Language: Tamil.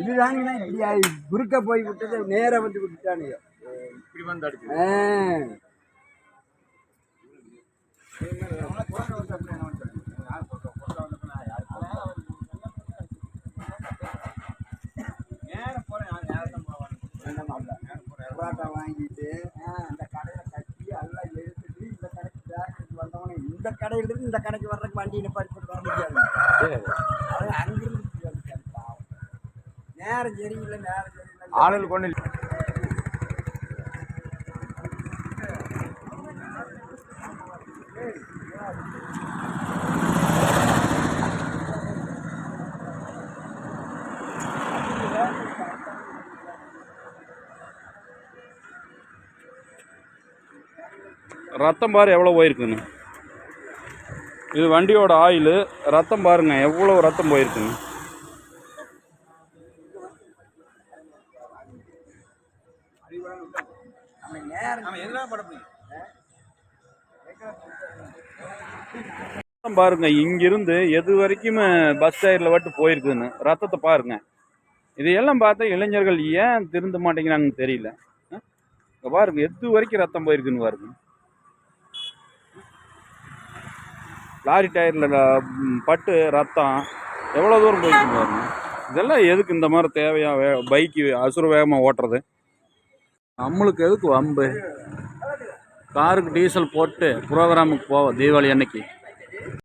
இதுதாங்கண்ணா இப்படி குறுக்க போய் விட்டது நேரா வந்து விட்டுட்டானுங்க. வாங்கிட்டு இந்த கடையிலிருந்து இந்த கடைக்கு வர்றதுக்கு வண்டி நிப்பாட்டி வர முடியாது. அது அங்கிருந்து நேரம் சரியில்லை நேரம் சரியில்லை. ஆளுகள் கொண்டு ரத்தம் பாரு எவ்வளோ போயிருக்குன்னு. இது வண்டியோட ஆயில். ரத்தம் பாருங்க எவ்வளோ ரத்தம் போயிருக்குங்க ரத்தம் பாருங்க இங்கிருந்து எது வரைக்கும் பஸ் டயரில் வட்டு போயிருக்குன்னு ரத்தத்தை பாருங்க. இதையெல்லாம் பார்த்தா இளைஞர்கள் ஏன் திருந்த மாட்டேங்கிறாங்கன்னு தெரியல. பாருங்க எது வரைக்கும் ரத்தம் போயிருக்குன்னு பாருங்க. லாரி டயரில் பட்டு ரத்தம் எவ்வளோ தூரம் போயிட்டு பாருங்க. இதெல்லாம் எதுக்கு இந்த மாதிரி தேவையாக வே பைக்கு அசுர வேகமாக ஓட்டுறது? நம்மளுக்கு எதுக்கு வம்பு? காருக்கு டீசல் போட்டு ப்ரோக்ராமுக்கு போவோம் தீபாவளி அன்னைக்கு.